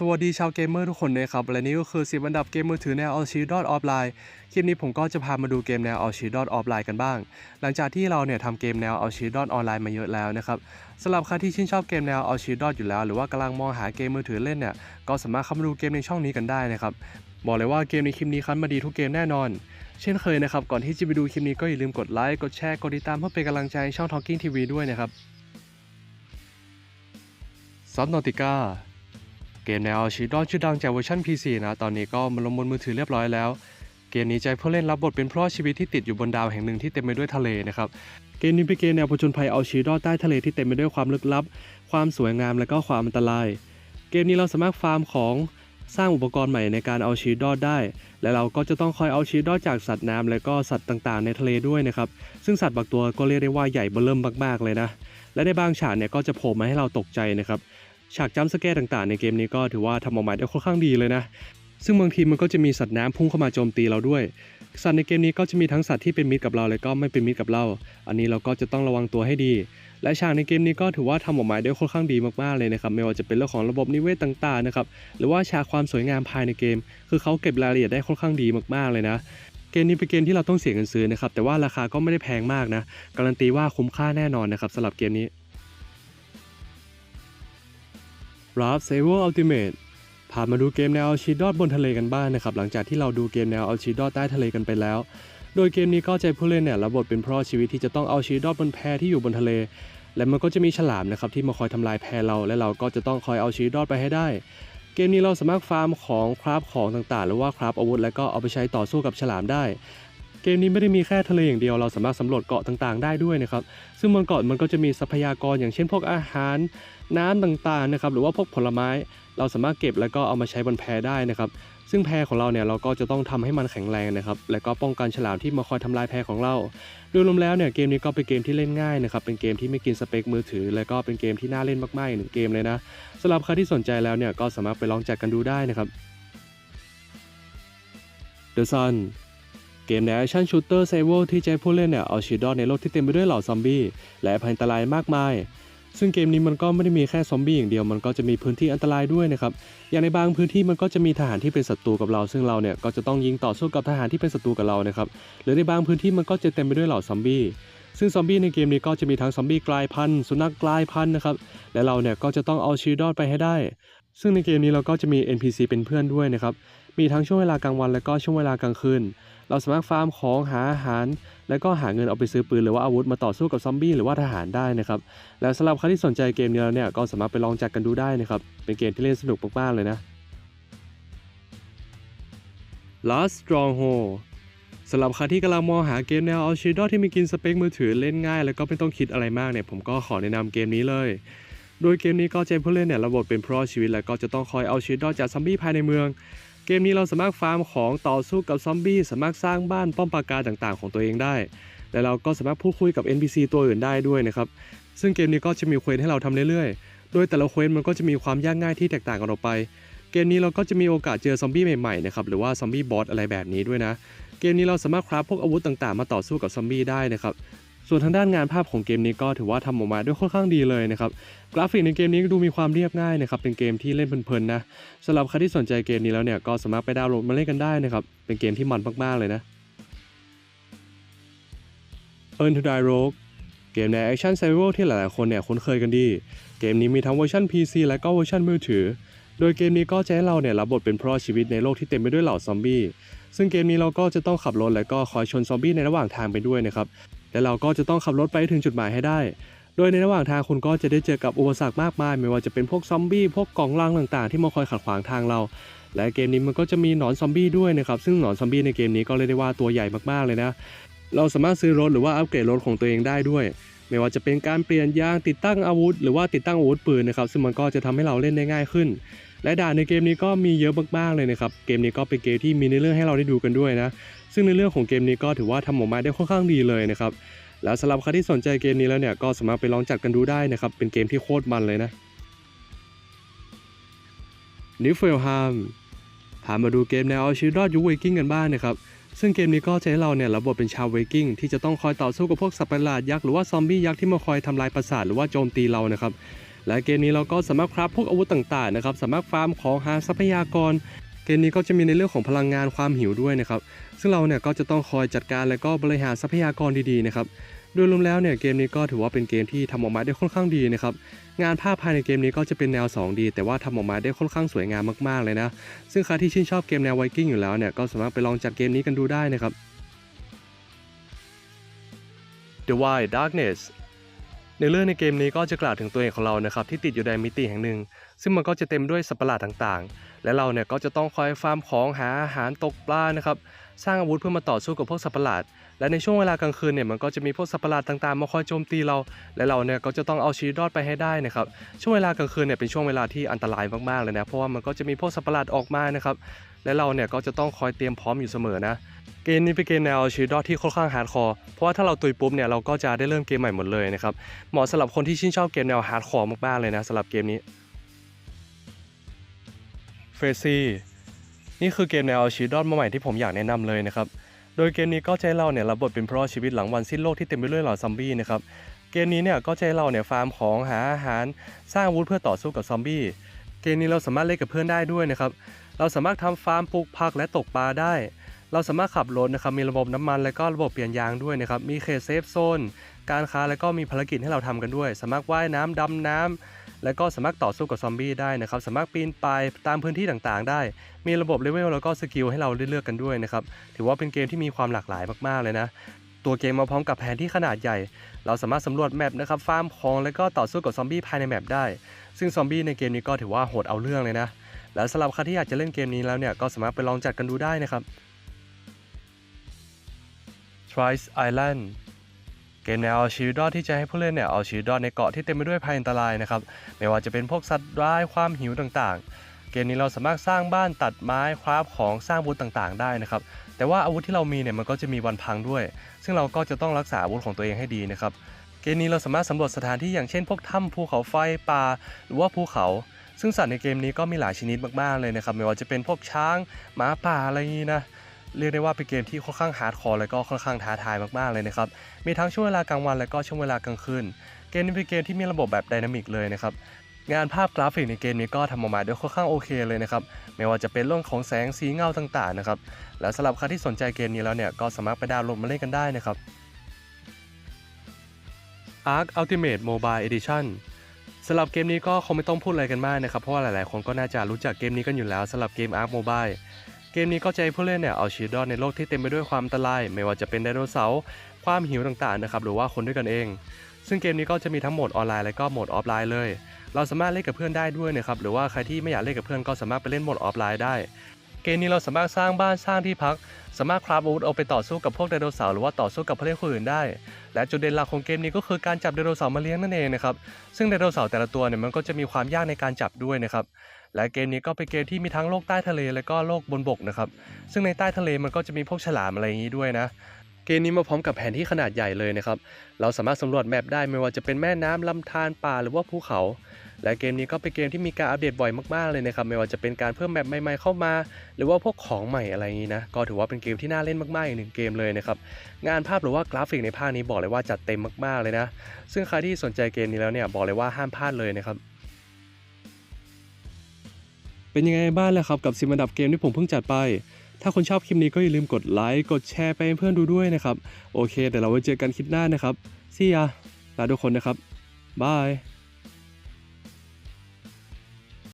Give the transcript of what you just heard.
สวัสดีชาวเกมเมอร์ทุกคนนะครับ และนี่ก็คือ10อันดับเกมมือถือแนว All Shield Offline คลิปนี้ผมก็จะพามาดูเกมแนว All Shield Offline กันบ้าง หลังจากที่เราเนี่ยทำเกมแนว All Shield Online มาเยอะแล้วนะครับสำหรับใครที่ชื่นชอบเกมแนว All Shield อยู่แล้ว หรือว่ากำลังมองหาเกมมือถือเล่นเนี่ยก็สามารถเข้ามาดูเกมในช่องนี้กันได้นะครับบอกเลยว่าเกมในคลิปนี้คันมาดีทุกเกมแน่นอน เช่นเคยนะครับก่อนที่จะไปดูคลิปนี้ก็อย่าลืมกดไลค์กดแชร์กดติดตามเพื่อเป็นกำลังใจให้ช่อง Talking TV ด้วยนะครับซับนอติก้า เกมแนวชีดอชื่อดังจากเวอร์ชัน PC นะ ตอนนี้ก็มาลงบนมือถือเรียบร้อยแล้ว เกมนี้ใจผู้เล่นรับบทเป็นเพราะชีวิตที่ติดอยู่บนดาวแห่งหนึ่งที่เต็มไปด้วยทะเลนะครับ เกมนี้เป็นเกมแนวผจญภัยเอาชีดอใต้ทะเลที่เต็มไปด้วยความลึกลับ ความสวยงามและก็ความอันตราย เกมนี้เราสามารถฟาร์มของสร้างอุปกรณ์ใหม่ในการเอาชีดอดได้ และเราก็จะต้องคอยเอาชีดอดจากสัตว์น้ำและก็สัตว์ต่างๆ ในทะเลด้วยนะครับ ซึ่งสัตว์บางตัวก็เรียกได้ว่าใหญ่เบ้อเริ่มมากๆเลยนะ และในบางฉากเนี่ยก็จะโผล่มาให้เราตกใจนะครับ ฉากจัมสแกร์ต่างๆ ในเกมนี้ก็ถือว่าทำออกมาได้ค่อนข้างดีเลยนะ ซึ่งบางทีมันก็จะมีสัตว์น้ำพุ่งเข้ามาโจมตีเราด้วย สัตว์ในเกมนี้ก็จะมีทั้งสัตว์ที่เป็นมิตรกับเราและก็ไม่เป็นมิตรกับเรา อันนี้เราก็จะต้องระวังตัวให้ดี และฉากในเกมนี้ก็ถือว่าทำออกมาได้ค่อนข้างดีมากๆเลยนะครับ ไม่ว่าจะเป็นเรื่องของระบบนิเวศต่างๆนะครับ หรือว่าฉากความสวยงามภายในเกม คือเขาเก็บรายละเอียดได้ค่อนข้างดีมากๆเลยนะเกมนี้เป็นเกมที่เราต้องเสียเงินซื้อนะครับ แต่ว่าราคาก็ไม่ได้แพงมากนะ การันตีว่าคุ้มค่าแน่นอนนะครับสำหรับเกมนี้ r a f s a v e r Ultimate พามาดูเกมแนวเอาชีดอดบนทะเลกันบ้างนะครับ หลังจากที่เราดูเกมแนวเอาชีดอดใต้ทะเลกันไปแล้ว โดยเกมนี้ก็ใจผู้เล่นเนี่ยรับบทเป็นเพราะชีวิตที่จะต้องเอาชีดอดบนแพที่อยู่บนทะเล และมันก็จะมีฉลามนะครับที่มาคอยทำลายแพเรา และเราก็จะต้องคอยเอาชีดอดไปให้ได้ เกมนี้เราสามารถฟาร์มของคราฟของต่างๆ หรือว่าคราฟอาวุธ แล้วก็เอาไปใช้ต่อสู้กับฉลามได้ มนี้ไม่ได้มีแค่ทะเลอย่างเดียวเราสามารถสำรวจเกาะต่างๆ ได้ด้วยนะครับ ซึ่งบนเกาะมันก็จะมีทรัพยากรอย่างเช่นพวกอาหารน้ำต่างๆนะครับหรือว่าพวกผลไม้เราสามารถเก็บแล้วก็เอามาใช้บนแพได้นะครับ ซึ่งแพของเราเนี่ยเราก็จะต้องทำให้มันแข็งแรงนะครับ และก็ป้องกันฉลามที่มาคอยทำลายแพของเรา โดยรวมแล้วเนี่ยเกมนี้ก็เป็นเกมที่เล่นง่ายนะครับ เป็นเกมที่ไม่กินสเปคมือถือ และก็เป็นเกมที่น่าเล่นมากๆอีกหนึ่งเกมเลยนะสำหรับใครที่สนใจแล้วเนี่ยก็สามารถไปลองจัดกันดูได้นะครับ The Sun เกมในวแอคชั่นชูเตอร์เซเวลที่ใจผู้เล่นเนี่ยเอาชีดอดในโลกที่เต็มไปด้วยเหล่าซอมบี้และภัยอันตรายมากมาย ซึ่งเกมนี้มันก็ไม่ได้มีแค่ซอมบี้อย่างเดียวมันก็จะมีพื้นที่อันตรายด้วยนะครับอย่างในบางพื้นที่มันก็จะมีทหารที่เป็นศัตรูกับเรา ซึ่งเราเนี่ยก็จะต้องยิงต่อสู้กับทหารที่เป็นศัตรูกับเรานะครับหรือในบางพื้นที่มันก็จะเต็มไปด้วยเหล่าซอมบี้ซึ่งซอมบี้ในเกมนี้ก็จะมีทั้งซอมบี้กลายพันธุ์สุนัขกลายพันธุ์นะครับและเราเนี่ยก็จะต้องเอาชีดอดไปให้ได้ ซึ่งในเกมนี้เราก็จะมี NPC เป็นเพื่อนด้วยนะครับ มีทั้งช่วงเวลากลางวันและก็ช่วงเวลากลางคืน เราสามารถฟาร์มของหาอาหาร แล้วก็หาเงินเอาไปซื้อปืนหรือว่าอาวุธมาต่อสู้กับซอมบี้หรือว่าทหารได้นะครับแล้วสำหรับใครที่สนใจเกมนี้แล้วเนี่ยก็สามารถไปลองจัดกันดูได้นะครับเป็นเกมที่เล่นสนุกมากๆเลยนะ Last Stronghold สำหรับใครที่กำลังมองหาเกมแนวเอาชีดอที่มีกินสเปคมือถือเล่นง่าย แล้วก็ไม่ต้องคิดอะไรมากเนี่ยผมก็ขอแนะนำเกมนี้เลย โดยเกมนี้ก็เจมผู้เล่นเนี่ยระบบเป็นพราะชีวิต แล้วก็จะต้องคอยเอาชีวิตรอดจากซอมบี้ภายในเมือง เกมนี้เราสามารถฟาร์มของต่อสู้กับซอมบี้สามารถสร้างบ้านป้อมปราการต่างๆ ของตัวเองได้ และเราก็สามารถพูดคุยกับ NPC ตัวอื่นได้ด้วยนะครับ ซึ่งเกมนี้ก็จะมีเควสให้เราทำเรื่อยๆ โดยแต่ละเควสมันก็จะมีความยากง่ายที่แตกต่างกันออกไป เกมนี้เราก็จะมีโอกาสเจอซอมบี้ใหม่ๆนะครับหรือว่าซอมบี้บอสอะไรแบบนี้ด้วยนะ เกมนี้เราสามารถคราฟพวกอาวุธต่างๆ มาต่อสู้กับซอมบี้ได้นะครับ ส่วนทางด้านงานภาพของเกมนี้ก็ถือว่าทำออกมาด้วยค่อนข้างดีเลยนะครับกราฟิกในเกมนี้ดูมีความเรียบง่ายนะครับเป็นเกมที่เล่นเพลินๆนะสำหรับใครที่สนใจเกมนี้แล้วเนี่ยก็สามารถไปดาวน์โหลดมาเล่นกันได้นะครับเป็นเกมที่มันมากๆเลยนะ Earn to Die Rogue เกมใน Action Survival ที่หลายๆคนเนี่ยคุ้นเคยกันดี เกมนี้มีทั้งเวอร์ชัน PC และก็เวอร์ชันมือถือ โดยเกมนี้ก็จะให้เราเนี่ยรับบทเป็นเพราะชีวิตในโลกที่เต็มไปด้วยเหล่าซอมบี้ ซึ่งเกมนี้เราก็จะต้องขับรถและก็คอยชนซอมบี้ในระหว่างทางไปด้วยนะครับ และเราก็จะต้องขับรถไปถึงจุดหมายให้ได้ โดยในระหว่างทางคุณก็จะได้เจอกับอุปสรรคมากมาย ไม่ว่าจะเป็นพวกซอมบี้พวกกล่องลังต่างๆ ที่มาคอยขัดขวางทางเรา และเกมนี้มันก็จะมีหนอนซอมบี้ด้วยนะครับซึ่งหนอนซอมบี้ในเกมนี้ก็เรียกได้ว่าตัวใหญ่มากๆเลยนะเราสามารถซื้อรถหรือว่าอัปเกรดรถของตัวเองได้ด้วย ไม่ว่าจะเป็นการเปลี่ยนยางติดตั้งอาวุธ หรือว่าติดตั้งอาวุธปืนนะครับซึ่งมันก็จะทำให้เราเล่นได้ง่ายขึ้น และด่านในเกมนี้ก็มีเยอะมากๆเลยนะครับเกมนี้ก็เป็นเกมที่มีในเรื่องให้เราได้ดูกันด้วยนะ ซึ่งในเรื่องของเกมนี้ก็ถือว่าทำออกมาได้ค่อนข้างดีเลยนะครับแล้วสำหรับใครที่สนใจเกมนี้แล้วเนี่ยก็สามารถไปลองจัดกันดูได้นะครับเป็นเกมที่โคตรมันเลยนะนิฟเฟลฮามพามาดูเกมแนวเอาชีวิตรอดยุคเวกิ้งกันบ้างนะครับซึ่งเกมนี้ก็จะให้เราเนี่ยรับบทเป็นชาวเวกิ้งที่จะต้องคอยต่อสู้กับพวกสัตว์ประหลาดยักษ์หรือว่าซอมบี้ยักษ์ที่มาคอยทำลายปราสาทหรือว่าโจมตีเรานะครับและเกมนี้เราก็สามารถคราฟพวกอาวุธต่างๆนะครับสามารถฟาร์มของหาทรัพยากร เกมนี้ก็จะมีในเรื่องของพลังงานความหิวด้วยนะครับ ซึ่งเราเนี่ยก็จะต้องคอยจัดการและก็บริหารทรัพยากรดีๆนะครับโดยรวมแล้วเนี่ยเกมนี้ก็ถือว่าเป็นเกมที่ทำออกมาได้ค่อนข้างดีนะครับงานภาพภายในเกมนี้ก็จะเป็นแนว 2D แต่ว่าทำออกมาได้ค่อนข้างสวยงามมากๆเลยนะ ซึ่งใครที่ชื่นชอบเกมแนวไวกิ้งอยู่แล้วเนี่ยก็สามารถไปลองจัดเกมนี้กันดูได้นะครับ The Wild Darkness ในเรื่องในเกมนี้ก็จะกล่าวถึงตัวเองของเรานะครับที่ติดอยู่ในมิติแห่งหนึ่ง ซึ่งมันก็จะเต็มด้วยสัตว์ประหลาดต่างๆ และเราเนี่ยก็จะต้องคอยฟาร์มของหาอาหารตกปลานะครับสร้างอาวุธเพื่อมาต่อสู้กับพวกสัตว์ประหลาด และในช่วงเวลากลางคืนเนี่ยมันก็จะมีพวกสัตว์ประหลาดต่างๆมาคอยโจมตีเรา และเราเนี่ยก็จะต้องเอาชีวิตรอดไปให้ได้นะครับช่วงเวลากลางคืนเนี่ยเป็นช่วงเวลาที่อันตรายมากๆเลยนะเพราะว่ามันก็จะมีพวกสัตว์ประหลาดออกมานะครับและเราเนี่ยก็จะต้องคอยเตรียมพร้อมอยู่เสมอนะ เกมนี้เป็นเกมแนวชีวิตรอดที่ค่อนข้างฮาร์ดคอร์ เพราะว่าถ้าเราตุยปุ๊บเนี่ยเราก็จะได้เริ่มเกมใหม่หมดเลยนะครับ เหมาะสำหรับคนที่ชื่นชอบเกมแนวฮาร์ดคอร์มากๆเลยนะสำหรับเกมนี้เฟซี่นี่คือเกมแนวชีวิตรอดมาใหม่ที่ผมอยากแนะนำเลยนะครับ โดยเกมนี้ก็จะให้เราเนี่ยรับบทเป็นเพราะชีวิตหลังวันสิ้นโลกที่เต็มไปด้วยเหล่าซอมบี้นะครับ เกมนี้เนี่ยก็จะให้เราเนี่ยฟาร์มของหาอาหารสร้างอาวุธเพื่อต่อสู้กับซอมบี้ เกมนี้เราสามารถเล่นกับเพื่อนได้ด้วยนะครับ เราสามารถทำฟาร์มปลูกผักและตกปลาได้ เราสามารถขับรถนะครับมีระบบน้ำมัน และก็ระบบเปลี่ยนยางด้วยนะครับมีเขตเซฟโซนการค้าและก็มีภารกิจให้เราทำกันด้วย สามารถว่ายน้ำดำน้ำและก็สามารถต่อสู้กับซอมบี้ได้นะครับสามารถปีนป่ายตามพื้นที่ต่างๆ ได้ มีระบบเลเวลแล้วก็สกิลให้เราเลือกกันด้วยนะครับถือว่าเป็นเกมที่มีความหลากหลายมากๆเลยนะตัวเกมมาพร้อมกับแผนที่ขนาดใหญ่ เราสามารถสำรวจแมปนะครับฟาร์มของ และก็ต่อสู้กับซอมบี้ภายในแมปได้ ซึ่งซอมบี้ในเกมนี้ก็ถือว่าโหดเอาเรื่องเลยนะ และสำหรับใครที่อยากจะเล่นเกมนี้แล้วเนี่ยก็สามารถไปลองจัดกันดูได้นะครับ Trice Island เกมแนวเอาชีวิตรอดที่จะให้ผู้เล่นเนี่ยเอาชีวิตรอดในเกาะที่เต็มไปด้วยภัยอันตรายนะครับไม่ว่าจะเป็นพวกสัตว์ร้ายความหิวต่างๆ เกมนี้เราสามารถสร้างบ้านตัดไม้คราฟของสร้างอาวุธต่างๆ ได้นะครับแต่ว่าอาวุธที่เรามีเนี่ยมันก็จะมีวันพังด้วย ซึ่งเราก็จะต้องรักษาอาวุธของตัวเองให้ดีนะครับเกมนี้เราสามารถสำรวจสถานที่อย่างเช่นพวกถ้ำภูเขาไฟป่าหรือว่าภูเขา ซึ่งสัตว์ในเกมนี้ก็มีหลายชนิดมากๆเลยนะครับไม่ว่าจะเป็นพวกช้างหมาป่าอะไรนี้นะเรียกได้ว่าเป็นเกมที่ค่อนข้างฮาร์ดคอร์และก็ค่อนข้างท้าทายมากๆเลยนะครับมีทั้งช่วงเวลากลางวันและก็ช่วงเวลากลางคืนเกมนี้เป็นเกมที่มีระบบแบบไดนามิกเลยนะครับงานภาพกราฟิกในเกมนี้ก็ทำออกมาได้ค่อนข้างโอเคเลยนะครับไม่ว่าจะเป็นเรื่องของแสงสีเงาต่างๆนะครับและสำหรับใครที่สนใจเกมนี้แล้วเนี่ยก็สามารถไปดาวน์โหลดมาเล่นกันได้นะครับ Ark Ultimate Mobile Edition สำหรับเกมนี้ก็คงไม่ต้องพูดอะไรกันมากนะครับ เพราะว่าหลายๆ คนก็น่าจะรู้จักเกมนี้กันอยู่แล้วสำหรับเกม Ark Mobile เกมนี้ก็จะให้ผู้เล่นเนี่ยเอาชีวิตรอดในโลกที่เต็มไปด้วยความอันตราย ไม่ว่าจะเป็นไดโนเสาร์ความหิวต่างๆนะครับหรือว่าคนด้วยกันเอง ซึ่งเกมนี้ก็จะมีทั้งโหมดออนไลน์และก็โหมดออฟไลน์เลย เราสามารถเล่นกับเพื่อนได้ด้วยนะครับหรือว่าใครที่ไม่อยากเล่นกับเพื่อนก็สามารถไปเล่นโหมดออฟไลน์ได้ กมนี้เราสามารถสร้างบ้านสร้างที่พัก สามารถคราฟอาวุธเอาไปต่อสู้กับพวกไดโนเสาร์หรือว่าต่อสู้กับผู้เล่นคนอื่นได้ และจุดเด่นหลักของเกมนี้ก็คือการจับไดโนเสาร์มาเลี้ยงนั่นเองนะครับซึ่งไดโนเสาร์แต่ละตัวเนี่ยมันก็จะมีความยากในการจับด้วยนะครับและเกมนี้ก็เป็นเกมที่มีทั้งโลกใต้ทะเลและก็โลกบนบกนะครับซึ่งในใต้ทะเลมันก็จะมีพวกฉลามอะไรอย่างนี้ด้วยนะ เกมนี้มาพร้อมกับแผนที่ขนาดใหญ่เลยนะครับ เราสามารถสำรวจแมปได้ไม่ว่าจะเป็นแม่น้ำลำธารป่าหรือว่าภูเขา และเกมนี้ก็เป็นเกมที่มีการอัปเดตบ่อยมากๆเลยนะครับ ไม่ว่าจะเป็นการเพิ่มแมปใหม่ๆเข้ามา หรือว่าพวกของใหม่อะไรอย่างนี้นะ ก็ถือว่าเป็นเกมที่น่าเล่นมากๆอีกหนึ่งเกมเลยนะครับ งานภาพหรือว่ากราฟิกในภาคนี้บอกเลยว่าจัดเต็มมากๆเลยนะ ซึ่งใครที่สนใจเกมนี้แล้วเนี่ยบอกเลยว่าห้ามพลาดเลยนะครับเป็นยังไงบ้างล่ะครับกับสิบอันดับเกมที่ผมเพิ่งจัดไป ถ้าคนชอบคลิปนี้ก็อย่าลืมกดไลค์กดแชร์ไปให้เพื่อนดูด้วยนะครับ โอเคเดี๋ยวเราไว้เจอกันคลิปหน้านะครับซี่ยาลาทุกคนนะครับบาย